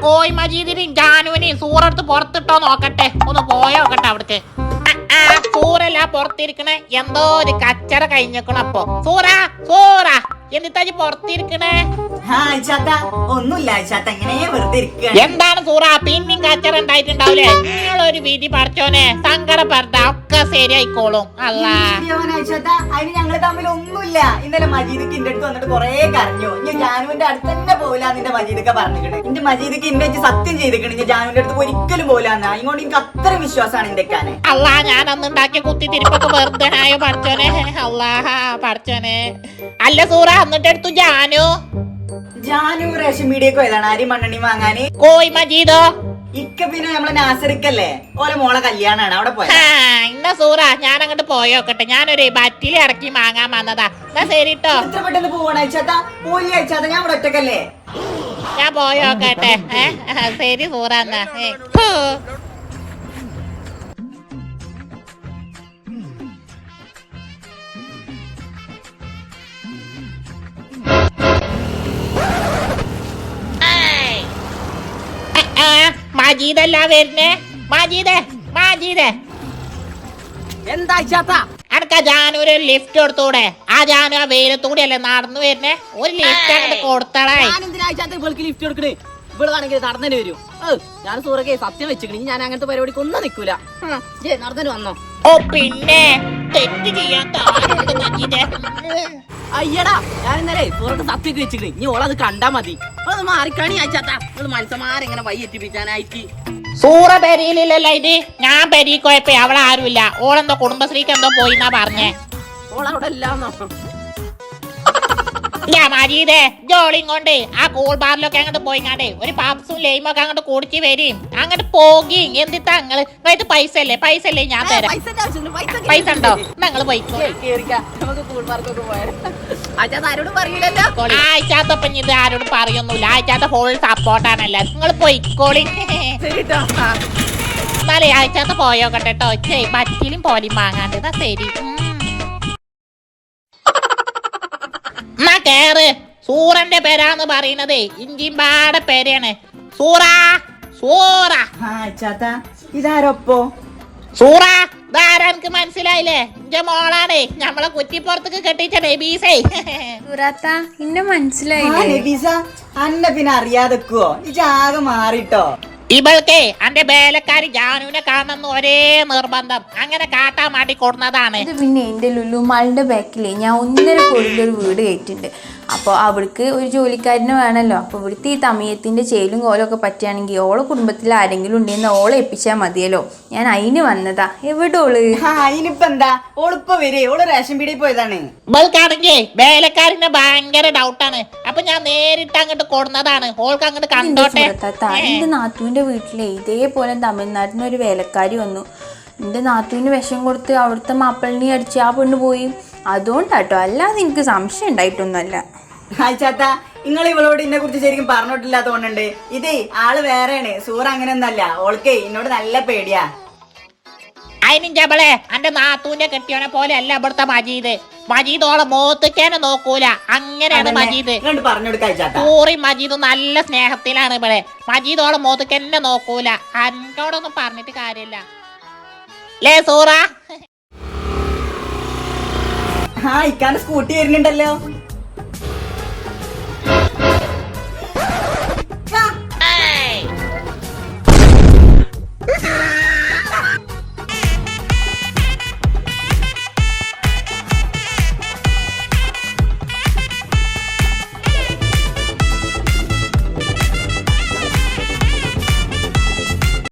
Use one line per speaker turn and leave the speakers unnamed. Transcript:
കോയി മജീദിനെയും ജാനുവിനെയും സൂറെടുത്ത് പുറത്തിട്ടോ നോക്കട്ടെ. ഒന്ന് പോയോ നോക്കട്ടെ അവിടേക്ക്? ആ, ആ, സൂറല്ല പുറത്തിരിക്കണേ. എന്തോ ഒരു കച്ചറ കഴിഞ്ഞേക്കണപ്പോ സൂറ സൂറ. എന്നിട്ടാ പുറത്തിരിക്കണേ?
ഒന്നുമില്ല
എന്താണ് സൂറ? പിന്നെയും കച്ചറ ഉണ്ടായിട്ടുണ്ടാവൂലേ? നിങ്ങളൊരു വിധി പഠിച്ചോനെ സങ്കടപ്പെടുത്ത ഒക്കെ ശരിയായിക്കോളും. അല്ലാ.
അതിന് ഞങ്ങൾ തമ്മിൽ ഒന്നുമില്ല. ഇന്നലെ മജീദിക്ക് എന്റെ അടുത്ത് വന്നിട്ട് കൊറേ കരഞ്ഞു. ഇനി ജാനുവിന്റെ അടുത്ത് തന്നെ പോകില്ല നിന്റെ മജീദൊക്കെ പറഞ്ഞിട്ട് എന്റെ മജീദിക്ക് എന്റെ വെച്ച് സത്യം ചെയ്തിക്കണ് ഇനി ജാനുവിന്റെ അടുത്ത് ഒരിക്കലും പോകില്ലാന്ന് ഇങ്ങോട്ട് എനിക്ക് അത്ര വിശ്വാസമാണ് എന്റെ കാനെ
അല്ലാ ഞാൻ അന്ന് ഉണ്ടാക്കിയ കുത്തി തിരിപ്പൊക്കെ വെറുതെ ആയോ പഠിച്ചോനെ അല്ലാ പഠിച്ചോനെ അല്ല സൂറ എന്നിട്ട് എടുത്തു ജാനു?
ജാനു റേഷൻ മീഡിയക്ക് പോയതാണ്. അരി മണ്ണണി വാങ്ങാന്.
കോയി മജീദോ?
ഇക്ക പിന്നെ നമ്മളെ നാസറിക്കല്ലേ? ഓലെ മോളെ കല്യാണാണ്. അവിടെ പോയത്.
ആ, സൂറ. ഞാൻ അങ്ങോട്ട് പോയോക്കട്ടെ ഞാനൊരു ബറ്റിൽ ഇറക്കി വാങ്ങാൻ വന്നതാ. എന്നാ ശരി കേട്ടോ
എത്ര പെട്ടെന്ന് പോവണ അയച്ചാത്താ? പോയി അയച്ചാത്ത. ഞാൻ ഇവിടെ ഒറ്റക്കല്ലേ?
ഞാൻ പോയോക്കട്ടെ ഏ? ശരി സൂറ എന്നാ. ഏ, ഫു. ആ, അല്ല വരുന്നേ? മജീദേ മജീദേ.
എന്താ അയച്ചാത്ത
അനക്ക ജാനു ഒരു ലിഫ്റ്റ് കൊടുത്തൂടെ? ആ ജാനു ആ വെയിലത്തൂടെ അല്ലേ നടന്നു വരുന്നേ? ഒരു ലിഫ്റ്റ് അങ്ങോട്ട് കൊടുത്തടേ.
എന്തിനാ അയച്ചാത്ത ഇവൾക്ക് ലിഫ്റ്റ് കൊടുക്കണേ? ഇവളാണെങ്കിൽ നടന്നു വരും. ഞാൻ സൂറക്കെ സത്യം വെച്ചിക്കണി. ഞാൻ അങ്ങനത്തെ പരിപാടിക്ക് ഒന്നും നിക്കൂല നടന്നു വന്നോ.
ഓ പിന്നെ തെറ്റ് ചെയ്യാത്ത മജീദേ.
അയ്യടാ ഞാൻ ഇന്നലെ പുറത്ത് സത്യമൊക്കെ വെച്ചിട്ട് ഇനി ഓളത് കണ്ടാ മതി. അത് മാറിക്കാണി അയച്ചാത്ത നിങ്ങൾ മനുഷ്യന്മാരെങ്ങനെ വഴി എത്തിപ്പിച്ചാനായിട്ട്
സൂറ പെരിയിലില്ലല്ലോ ഇത്. ഞാൻ പെരീക്കോയപ്പോ അവിടെ ആരുമില്ല ഓളെന്തോ കുടുംബശ്രീക്ക് എന്തോ പോയിന്നാ പറഞ്ഞേ.
ഓളവിടെ ഇല്ലാന്നോ?
ഞാൻ മജീദേ ജോളിയും കൊണ്ട് ആ കൂൾ ബാറിലൊക്കെ അങ്ങോട്ട് പോയിങ്ങാണ്ടേ ഒരു പാപ്സും ലെയിമും ഒക്കെ അങ്ങോട്ട് കുടിച്ച് വരും. അങ്ങോട്ട് പോകി. എന്തിട്ടാ അങ്ങൾ അതായത് പൈസ അല്ലേ പൈസ അല്ലേ ഞാൻ തരാം.
പൈസ
ഉണ്ടോ? ഞങ്ങൾ പോയിക്കോ. ആഴ്ചാത്തപ്പം ഇത് ആരോടും പറയൊന്നുമില്ല. ആഴ്ചാത്ത ഹോൾ സപ്പോർട്ടാണല്ലോ നിങ്ങൾ പോയിക്കോളി. എന്നാലേ ആഴ്ചാത്ത പോയോക്കട്ടെ കേട്ടോ ചേ ബറ്റിലും പോലും വാങ്ങാണ്ട്. ശരി. കേറ്. സൂറന്റെ പേരാന്ന് പറയണതേ ഇഞ്ചിമ്പാടെ പേരാണ് സൂറ സൂറ.
ഇതാരൊപ്പോ?
സൂറ ഇതാരാ എനിക്ക് മനസ്സിലായില്ലേ? ഇന്റെ മോളാണ്. ഞമ്മളെ കുറ്റിപ്പുറത്തേക്ക് കെട്ടിച്ച നബീസേ.
സുറാത്ത ഇന്നെ മനസ്സിലായില്ലേ?
നബീസ അന്നെ പിന്നെ അറിയാതെക്കുവോ? ഇജാകെ മാറിട്ടോ.
ഇവൾക്ക് അന്റെ വേലക്കാരി ജാനുവിനെ കാണുന്ന ഒരേ നിർബന്ധം. അങ്ങനെ കാട്ടാൻ വേണ്ടി കൊടുന്നതാണ്.
ഇത് പിന്നെ എന്റെ ലുലുമാളിന്റെ ബാക്കിൽ ഞാൻ ഒന്നര കോടിന്റെ ഒരു വീട് കയറ്റിണ്ട്. അപ്പോൾ അവൾക്ക് ഒരു ജോലിക്കാരനെ വേണമല്ലോ അപ്പോൾ ഇവിടുത്തെ ഈ തമിയത്തിന്റെ ചേലും കോലൊക്കെ പറ്റുകയാണെങ്കിൽ ഓളെ കുടുംബത്തിൽ ആരെങ്കിലും ഉണ്ടെന്ന് ഓളെ എപ്പിച്ചാൽ മതിയല്ലോ. ഞാൻ അതിന് വന്നതാ. എവിടെ
ഓൾ? അതിനിപ്പോ എന്താ? ഓളിപ്പോ വരെ. ഓൾ റേഷൻ പീടിയിൽ പോയതാണ്.
ഇവൾക്കാണെങ്കിൽ വേലക്കാരിന് ഭയങ്കര ഡൗട്ടാണ് അപ്പൊ ഞാൻ നേരിട്ട് അങ്ങോട്ട് കൊടുന്നതാണ് ഓൾക്ക് അങ്ങോട്ട് കണ്ടോട്ടെ.
എന്റെ നാത്തുവിന്റെ വീട്ടിലെ ഇതേപോലെ തമിഴ്നാട്ടിന് ഒരു വേലക്കാരി വന്നു. എന്റെ നാത്തുവിന് വിഷം കൊടുത്ത് അവിടുത്തെ മാപ്പിളിനെ അടിച്ച് ആ പെണ്ണ് പോയി. അതുകൊണ്ടാട്ടോ അല്ലാതെ എനിക്ക് സംശയം ഉണ്ടായിട്ടൊന്നുമല്ല.
നിങ്ങൾ ഇവളോട് ഇതിനെ കുറിച്ച് ശരിക്കും പറഞ്ഞിട്ടില്ലാത്തോണ്ടുണ്ട് ഇതേ ആൾ വേറെയാണ്. സൂറ അങ്ങനെ ഒന്നല്ല ഓൾക്കേ എന്നോട് നല്ല പേടിയാ.
അതിനും ജബളെ അന്റെ നാത്തൂന്റെ കെട്ടിയോനെ പോലെ അല്ല ഇവിടുത്തെ മജീദ്. മജീദ് ഓളെ മോത്തിക്കാനെ നോക്കൂല. അങ്ങനെയാണ് മജീദ്. കൂറി മജീദ് നല്ല സ്നേഹത്തിലാണ് ഇവിടെ മജീദ് ഓളെ മോത്തിക്കന്നെ നോക്കൂല. അന്നോടൊന്നും പറഞ്ഞിട്ട് കാര്യമില്ല. ലേ സൂറ.
ഇക്കാന്റെ സ്കൂട്ടി വരുന്നുണ്ടല്ലോ.